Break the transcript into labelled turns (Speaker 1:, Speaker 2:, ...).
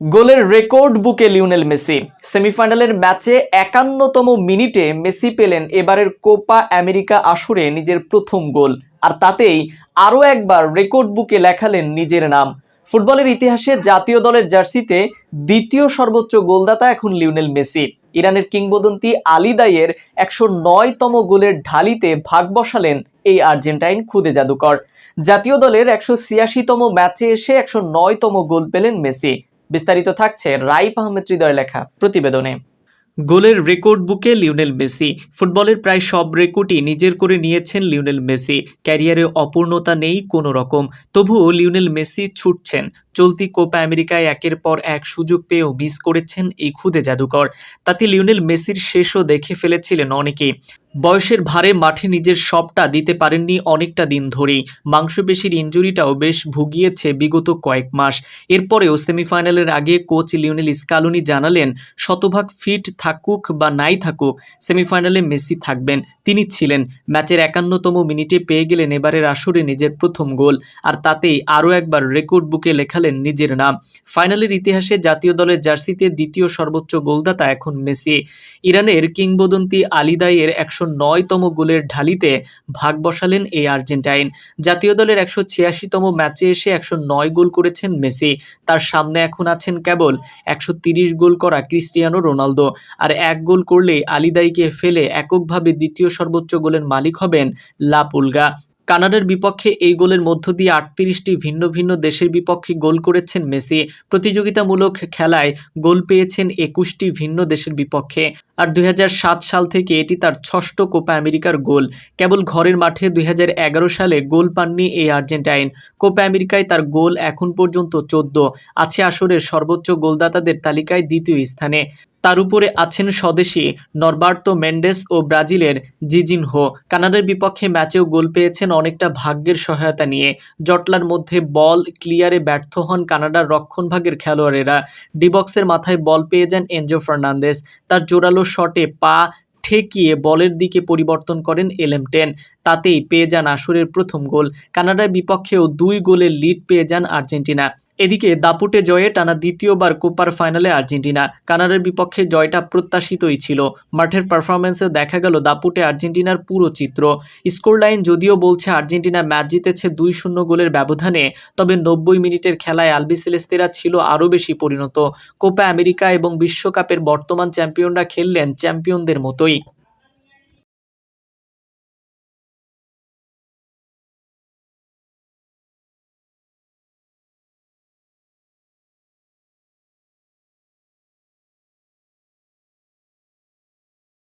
Speaker 1: গোলের রেকর্ড বুকে Lionel Messi. সেমিফাইনালের ম্যাচে একান্নতম মিনিটে মেসি পেলেন এবারের কোপা আমেরিকা আসরে নিজের প্রথম গোল। আর তাতেই আরও একবার রেকর্ড বুকে লেখালেন নিজের নাম। ফুটবলের ইতিহাসে জাতীয় দলের জার্সিতে দ্বিতীয় সর্বোচ্চ গোলদাতা এখন লিওনেল মেসি। ইরানের কিংবদন্তি আলী দাইয়ের একশো নয়তম গোলের ঢালিতে ভাগ বসালেন এই আর্জেন্টাইন খুদে জাদুকর। জাতীয় দলের একশো ছিয়াশিতম ম্যাচে এসে একশো নয়তম গোল পেলেন মেসি। বিস্তারিত থাকছে রাইপ আহমেদ হৃদয় লেখা প্রতিবেদনে। গোলের রেকর্ড বুকে লিওনেল মেসি। ফুটবলের প্রায় সব রেকর্ডই নিজের করে নিয়েছেন লিওনেল মেসি। ক্যারিয়ারে অপূর্ণতা নেই কোনো রকম। তবুও লিওনেল মেসি ছুটছেন। চলতি কোপা আমেরিকায় একের পর এক সুযোগ পেয়েও মিস করেছেন এই খুদে জাদুকর। তাতে লিওনেল মেসির শেষও দেখে ফেলেছিলেন অনেকেই। বয়সের ভারে মাঠে নিজের সবটা দিতে পারেননি অনেকটা দিন ধরেই। মাংসপেশির ইঞ্জুরিটাও বেশ ভুগিয়েছে বিগত কয়েক মাস। এরপরেও সেমিফাইনালের আগে কোচ লিওনেল স্কালুনি জানালেন, শতভাগ ফিট থাকুক বা নাই থাকুক, সেমিফাইনালে মেসি থাকবেন। তিনি ছিলেন, ম্যাচের একান্নতম মিনিটে পেয়ে গেলেন এবারের আসরে নিজের প্রথম গোল, আর তাতেই আরও একবার রেকর্ড বুকে লেখালেন নিজের নাম। ফাইনালের ইতিহাসে জাতীয় দলের জার্সিতে দ্বিতীয় সর্বোচ্চ গোলদাতা এখন মেসি। ইরানের কিংবদন্তি আলিদাইয়ের একশো নয়তম গোলের ঢালিতে ভাগ বসালেন এই আর্জেন্টাইন। জাতীয় দলের একশো ছিয়াশিতম ম্যাচে এসে একশো নয় গোল করেছেন মেসি। তার সামনে এখন আছেন কেবল একশো তিরিশ গোল করা ক্রিস্টিয়ানো রোনালদো। আর এক গোল করলেই আলিদাইকে ফেলে এককভাবে দ্বিতীয় সর্বোচ্চ গোলের মালিক হবেন লা পুলগা। কানাডার বিপক্ষে এই গোলের মধ্য দিয়ে আটত্রিশটি ভিন্ন ভিন্ন দেশের বিপক্ষে গোল করেছেন মেসি। প্রতিযোগিতামূলক খেলায় গোল পেয়েছেন একুশটি ভিন্ন দেশের বিপক্ষে। আর দুই হাজার সাত সাল থেকে এটি তার ষষ্ঠ কোপা আমেরিকার গোল। কেবল ঘরের মাঠে দুই হাজার এগারো সালে গোল পাননি এই আর্জেন্টাইন। কোপা আমেরিকায় তার গোল এখন পর্যন্ত চোদ্দ। আছে আসরের সর্বোচ্চ গোলদাতাদের তালিকায় দ্বিতীয় স্থানে। তার উপরে আছেন স্বদেশী নরবার্তো মেন্ডেস ও ব্রাজিলের জিজিনহো। কানাডার বিপক্ষে ম্যাচেও গোল পেয়েছেন অনেকটা ভাগ্যের সহায়তা নিয়ে। জটলার মধ্যে বল ক্লিয়ারে ব্যর্থ হন কানাডার রক্ষণভাগের খেলোয়াড়েরা। ডিবক্সের মাথায় বল পেয়ে যান এনজো ফার্নান্দেস। তার জোরালো শটে পা ঠেকিয়ে বলের দিকে পরিবর্তন করেন এলএম টেন। তাতেই পেয়ে যান আসরের প্রথম গোল। কানাডার বিপক্ষেও দুই গোলের লিড পেয়ে যান আর্জেন্টিনা। এদিকে দাপুটে জয়ে টানা দ্বিতীয়বার কোপার ফাইনালে আর্জেন্টিনা। কানাডার বিপক্ষে জয়টা প্রত্যাশিতই ছিল। মাঠের পারফরমেন্সে দেখা গেল দাপুটে আর্জেন্টিনার পুরো চিত্র। স্কোর লাইন যদিও বলছে আর্জেন্টিনা ম্যাচ জিতেছে দুই শূন্য গোলের ব্যবধানে, তবে নব্বই মিনিটের খেলায় আলবিসেলেস্তেরা ছিল আরও বেশি পরিণত। কোপা আমেরিকা এবং বিশ্বকাপের বর্তমান চ্যাম্পিয়নরা খেললেন চ্যাম্পিয়নদের মতোই।